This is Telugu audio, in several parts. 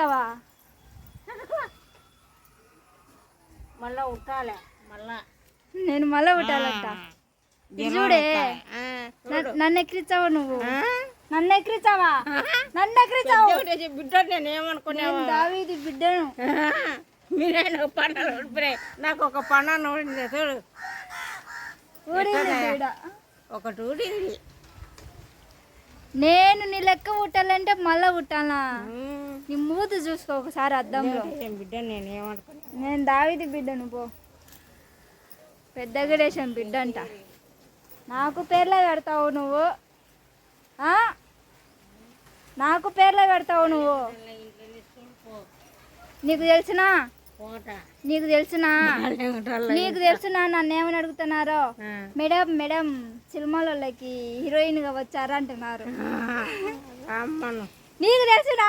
ఎక్కిరిస్తావా మళ్ళా ఉట్టాలి మళ్ళా. నేను మళ్ళీ పుట్టాలంట ఇది చూడే. నన్ను ఎక్కిరిస్తావా నువ్వు? నన్ను ఎక్కిరిస్తావా నన్ను ఎక్కిరిస్తావు బిడ్డ నేను ఏమనుకున్నా నేను దావీది బిడ్డను. మీరైనా పన్నాలు ఊడిపోయి నాకు ఒక పన్నాను ఊడింది చూడు. ఒకటి ఊడింది. నేను నీ లెక్క పుట్టాలంటే మళ్ళా పుట్టాలా ఉమ్. నీ మూతి చూసుకో ఒకసారి అద్దంలో. బిడ్డ? నేను ఏమనుకున్నా? నేను దావిది బిడ్డను పో. పెద్ద గణేశం బిడ్డ అంట నాకు పేర్లే పెడతావు నువ్వు. ఆ? నాకు పేర్లే పెడతావు నువ్వు. నీకు తెలిసినా? నీకు తెలిసినా? నీకు తెలిసినా? నన్ను ఏమని అడుగుతున్నారో? మేడం మేడం సినిమాలకి హీరోయిన్గా వచ్చారా అంటున్నారు నీకు తెలిసినా?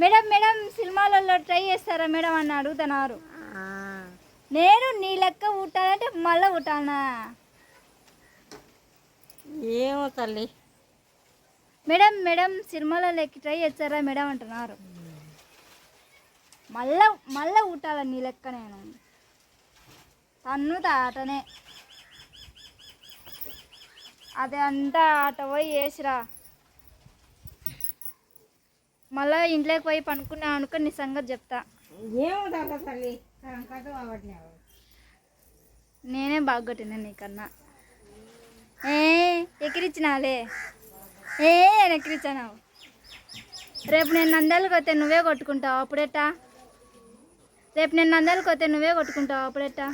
మేడం మేడం సినిమాలలో ట్రై చేస్తారా మేడం అని అడుగుతున్నారు. నేను నీ లెక్క పుట్టాలంటే మళ్ళీ పుట్టానా ఏమో తల్లి. మేడం మేడం సినిమాలలోకి ట్రై చేస్తారా మేడం అంటున్నారు. మళ్ళా మళ్ళా పుట్టాల నీ లెక్క నేను? తన్నుతా ఆటనే. అదే అంతా ఆట పోయి వేసిరా మళ్ళా ఇంట్లోకి పోయి పనుకున్నా అనుకో నీ సంగతి చెప్తా. నేనే బాగా కొట్టినా నీకన్నా. ఏ ఎక్కిరిచ్చినాలే ఏ నేను ఎక్కిరిచ్చాను? రేపు నేను నందాలకు వస్తే నువ్వే కొట్టుకుంటావు అప్పుడెట్టా? రేపు నేను నందాలకు వస్తే నువ్వే కొట్టుకుంటావు అప్పుడెట్టా?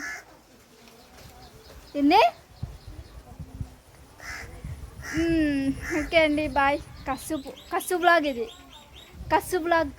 తింది ఓకే అండి బాయ్. కస్సు కస్సు బ్లాగ్ ఇది. కస్సు బ్లాగ్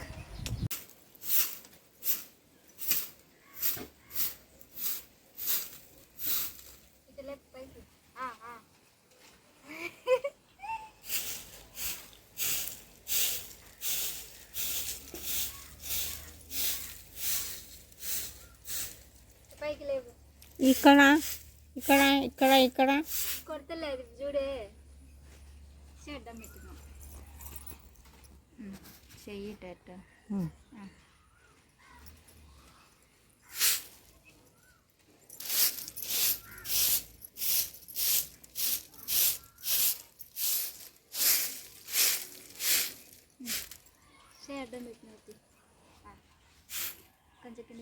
పైకి లేవు ఇక్కడ ఇక్కడ ఇక్కడ ఇక్కడ చెయ్యి టెట్ చెయ్యి అడ్డం పెట్టినట్టు కొంచెం కింద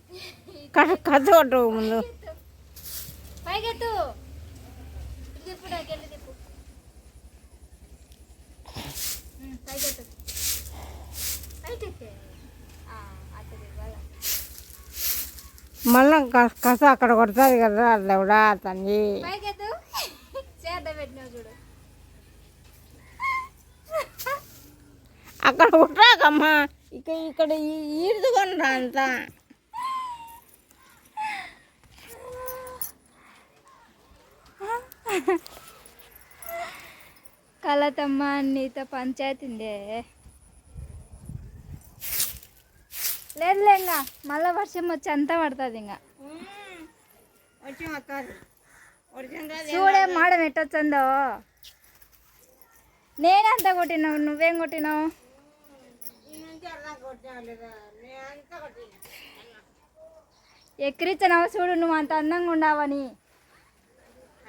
కథ కొట్టు ముందు. మళ్ళా కథ అక్కడ కొడుతుంది కదా తండ్రి చేద్దాం పెట్టినావు చూడు. అక్కడ కుట్రాకమ్మా. ఇక్కడ ఇక్కడ ఈడుదుకుండా అంతా. కలతమ్మ నీతో పంచాయతీందే లేదు లేదులే ఇంకా మళ్ళీ వర్షం వచ్చి అంతా పడుతుంది ఇంకా. చూడే మాడం ఎట్టొచ్చిందో నేనంత కొట్టినావు నువ్వేం కొట్టినావు? ఎక్కిరిచ్చినావు ఎక్కిరించినావు చూడు నువ్వు అంత అందంగా ఉండావని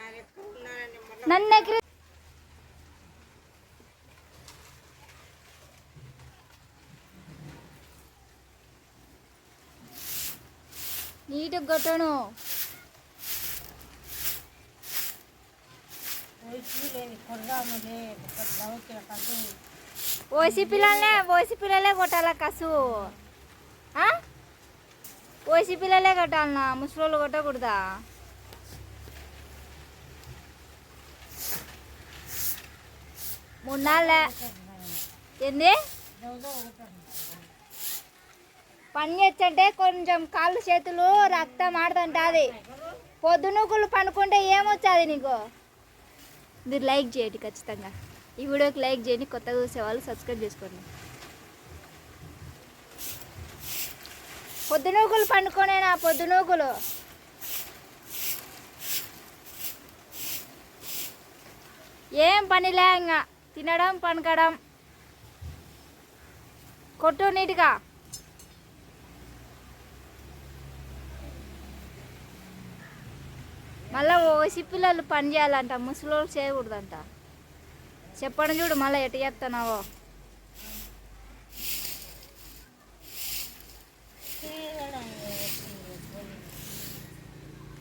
అది ఎక్కడ ఉన్నానని మళ్ళీ నన్ను ఎగిరి నీట్గా కొట్టను ఓసి పిల్లలే ఓసి పిల్లలే కొట్టాల కసు ఓసి పిల్లలే కొట్టాలనా ముసలోళ్ళు కొట్టకూడదా మూడు నాళ్ళ ఏంది పని చేస్తుంటే కొంచెం కాళ్ళు చేతులు రక్తం ఆడుతుంటుంది పొద్దునూకులు పనుకుంటే ఏమొచ్చాది నీకు మీరు లైక్ చేయండి ఖచ్చితంగా ఈ వీడియోకి లైక్ చేయండి కొత్తగా చూసేవాళ్ళు సబ్స్క్రైబ్ చేసుకోండి పొద్దునూకులు పండుకొనేనా పొద్దునూకులు ఏం పనిలే ఇంకా తినడం పనకడం కొట్టు నీట్గా. మళ్ళీ ఓసి పిల్లలు పని చేయాలంట ముసలోళ్ళు చేయకూడదంట. చెప్పండి చూడు మళ్ళీ ఎటు చేస్తున్నావో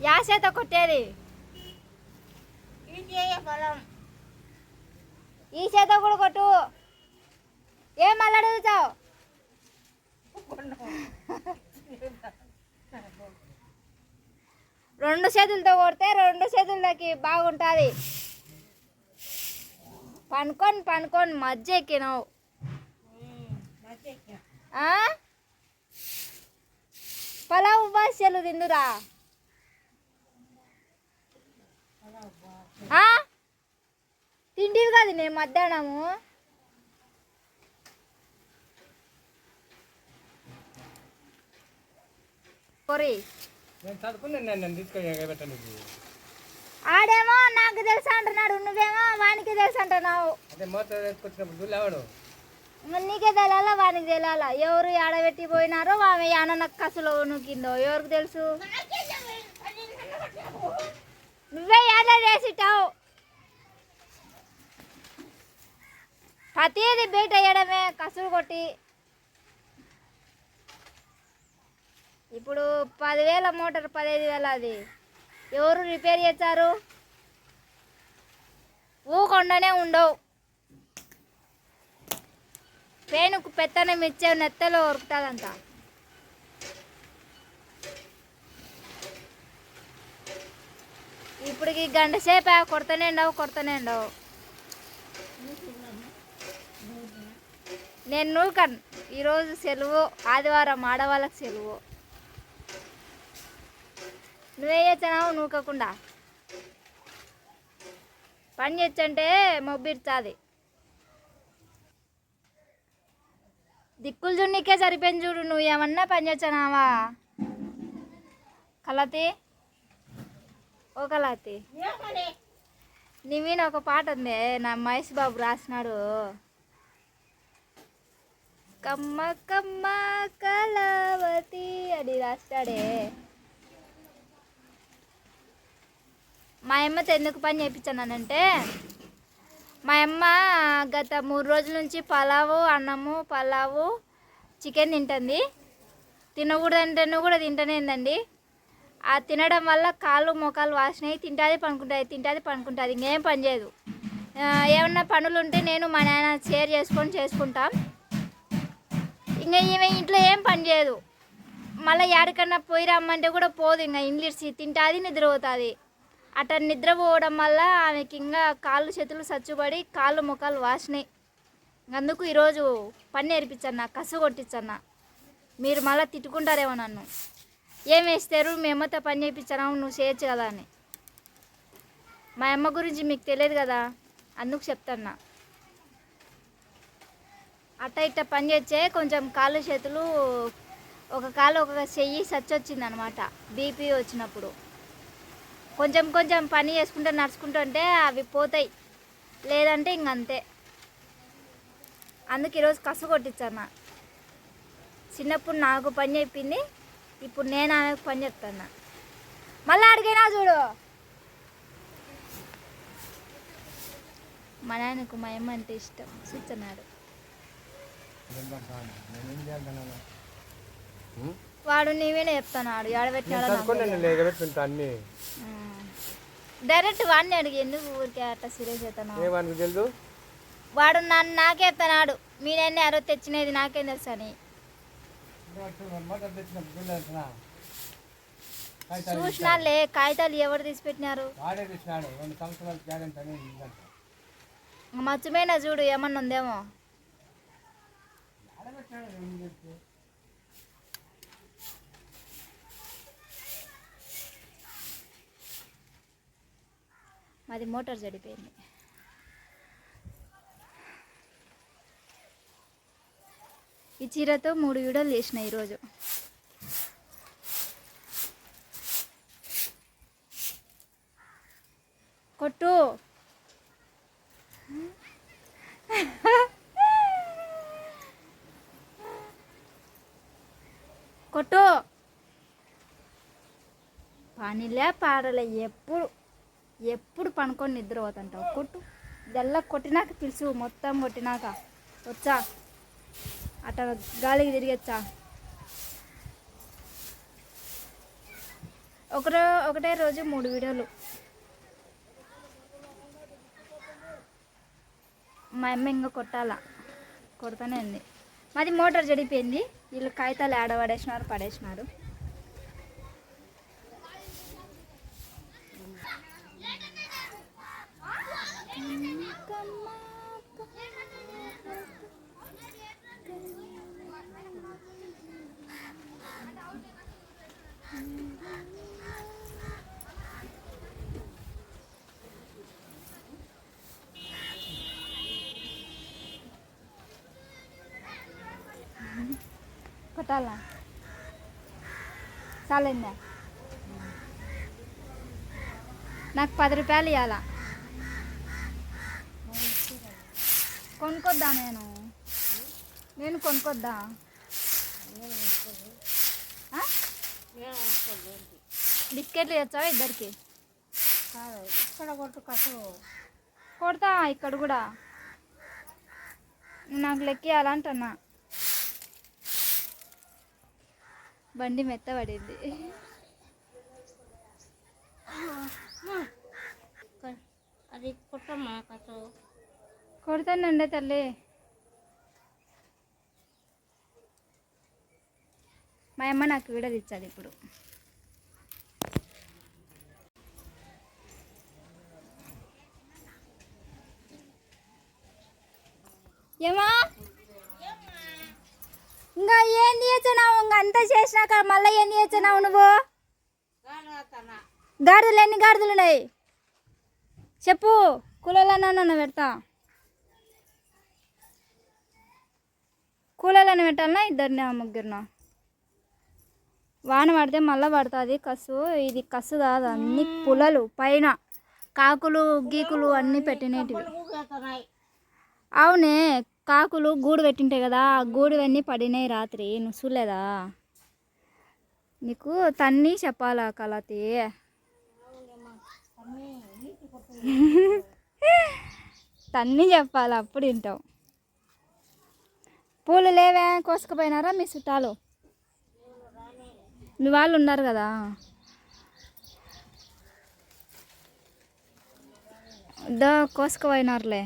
యా చేత కొట్టేది. ఇది పొలం ఈ చేత కూడా కొట్టు. ఏం మళ్ళీ అడుగుతావు రెండు చేతులతో కొడితే రెండు చేతులకి బాగుంటుంది. పనుకొని పనుకొని మధ్య ఎక్కినావు. ఆ? పలావు బాస్యలు తిందురా. ఆ? తింటివి కదా నేను మధ్యాహ్నము. ఆడేమో నాకు తెలుసు అంటున్నాడు నువ్వేమో వానికి తెలుసు అంటున్నావు. నీకే తెలియాలా వానికి తెలియాలా? ఎవరు ఆడబెట్టి పోయినారో ఆమె అన్న కసులో నూకిందో ఎవరికి తెలుసు? నువ్వే ఏడ చేసిటావు ప్రతిదీ బయట వేయడమే కసురు కొట్టి. ఇప్పుడు పదివేల మోటార్ పదిహేను వేల అది. ఎవరు రిపేర్ చేస్తారు ఊకొండనే ఉండవు. పేనుకు పెత్తనం ఇచ్చే నెత్తలో ఉరుకుతుందంట. ఇప్పటికి గంట సేపు కొడతనే ఉండవు కొడతనే ఉండవు. నేను నూకను ఈరోజు సెలవు ఆదివారం ఆడవాళ్ళకి సెలవు. నువ్వే చేస్తున్నావు నూకకుండా? పని చేచ్చంటే మొబ్బిర్చాది దిక్కులు చూడనికే సరిపోయింది చూడు నువ్వు ఏమన్నా పని చేస్తున్నావా? కలతి ఓ కలతి నీ మీద ఒక పాట ఉంది నా మహేష్ బాబు రాసినాడు. కమ్మ కమ్మ కలవతి అని రాస్తాడే. మా అమ్మతో ఎందుకు పని చేయించానంటే మా అమ్మ గత మూడు రోజుల నుంచి పలావు అన్నము పలావు చికెన్ తింటుంది. తినకూడదంటే కూడా తింటనేందండి ఆ తినడం వల్ల కాళ్ళు మోకాలు వాసినాయి తింటాది పనుకుంటుంది తింటాది పనుకుంటుంది ఇంకేం పని చేయదు. ఏమన్నా పనులు ఉంటే నేను మా నాన్న షేర్ చేసుకొని చేసుకుంటాం. ఇంకా ఈమె ఇంట్లో ఏం పని చేయదు. మళ్ళీ ఎక్కడికన్నా పోయి రమ్మంటే కూడా పోదు ఇంకా ఇంగ్లీష్ తింటుంది నిద్రపోతుంది అట్లా నిద్రపోవడం వల్ల ఆమెకి ఇంకా కాళ్ళు చేతులు సచ్చుబడి కాళ్ళు ముఖాలు వాసినాయి. అందుకు ఈరోజు పని నేర్పించన్నా కసు కొట్టించన్నా. మీరు మళ్ళీ తిట్టుకుంటారేమో నన్ను. ఏం వేస్తారు? మేమతో పని చేయించాము నువ్వు చేయొచ్చు కదా అని. మా అమ్మ గురించి మీకు తెలియదు కదా? అందుకు చెప్తాన్నా. అట్ట ఇట్ట పని చేస్తే కొంచెం కాళ్ళు చేతులు ఒక కాలు ఒక చెయ్యి సచ్చొచ్చింది అనమాట బీపీ వచ్చినప్పుడు. కొంచెం కొంచెం పని చేసుకుంటూ నడుచుకుంటుంటే అవి పోతాయి. లేదంటే ఇంకంతే అందుకు ఈరోజు కసు కొట్టించాను చిన్నప్పుడు నాకు పని చెప్పింది ఇప్పుడు నేను ఆమెకు పని చెప్తాను మళ్ళీ అడిగినా చూడు. మా నాయనకు మా అమ్మ అంటే ఇష్టం. చూస్తున్నాడు వాడు నీవేనే చెప్తున్నాడు ఎడబెట్టినాడో అన్ని. డైరెక్ట్ వాడిని అడిగి ఎందుకు ఊరికే అట్లా సీరియస్ ఏమని తెలుసు? వాడు నన్ను నాకే ఎత్తనాడు మీనన్నీ అరవ తెచ్చినది నాకేం తెలుసు అని. చూసినాలే కాగితాలు ఎవరు తీసి పెట్టినారు? వాడే తెచ్చినాడు రెండు సంవత్సరాలు గ్యారెంటీ అని ఉందంట మర్చిపోయినా చూడు ఏమన్నా ఉందేమో. మాది మోటార్ చెడిపోయింది. ఈ చీరతో మూడు వీడియోలు చేసిన ఈరోజు కొట్టు కొట్టు పనిలే పాడలే ఎప్పుడు ఎప్పుడు పనుకొని నిద్ర పోతుంటావు కొట్టు. ఇదల్లా కొట్టినాక పిలుసు మొత్తం కొట్టినాక. వచ్చా. అట్ట గాలికి తిరిగొచ్చా ఒకరో ఒకటే రోజు మూడు వీడియోలు. మా అమ్మ ఇంకా కొట్టాలా? కొడతానే ఉంది. మాది మోటార్ జడిపోయింది వీళ్ళు కాగితాలు ఆడబడేసినారు పడేసినారు. కొట్టాలా చాలందా నాకు పది రూపాయలు ఇవ్వాలా కొనుక్కొద్దా నేను నేను కొనుక్కొద్దా? బిస్కెట్లు తెచ్చావా ఇద్దరికి ఇక్కడ కొట్టు కసు కొడతా ఇక్కడ కూడా నాకు లెక్కియాలంటున్నా బండి మెత్తబడింది. అది కొట్టమ్మా కసు కొడతానండి తల్లి. మా అమ్మ నాకు వీడియో ఇచ్చాది ఇప్పుడు ఏమా ఇంకా ఏం చేస్తున్నావు ఇంకా అంతా చేసినాక మళ్ళీ ఎన్ని చేసినావు నువ్వు? గాడిదలు ఎన్ని గాడిదలు ఉన్నాయి? చెప్పు కూలలన్నా పెడతా. కూలలను పెట్టాలన్నా ఇద్దరిని ముగ్గురిన. వాన పడితే మళ్ళీ పడుతుంది కసు. ఇది కసు కాదు అన్ని పులలు. పైన కాకులు గీకులు అన్నీ పెట్టినవి. అవునే కాకులు గూడు పెట్టింటాయి కదా ఆ గూడువన్నీ పడినాయి రాత్రి. నువ్వు చూడలేదా? నీకు తన్ని చెప్పాలా కలతి తన్ని చెప్పాలా? అప్పుడు వింటావు. పూలు లేవే కోసుకుపోయినారా మీ చుట్టాలు? మీ వాళ్ళు ఉన్నారు కదా. దా కోసుకుపోయినారులే.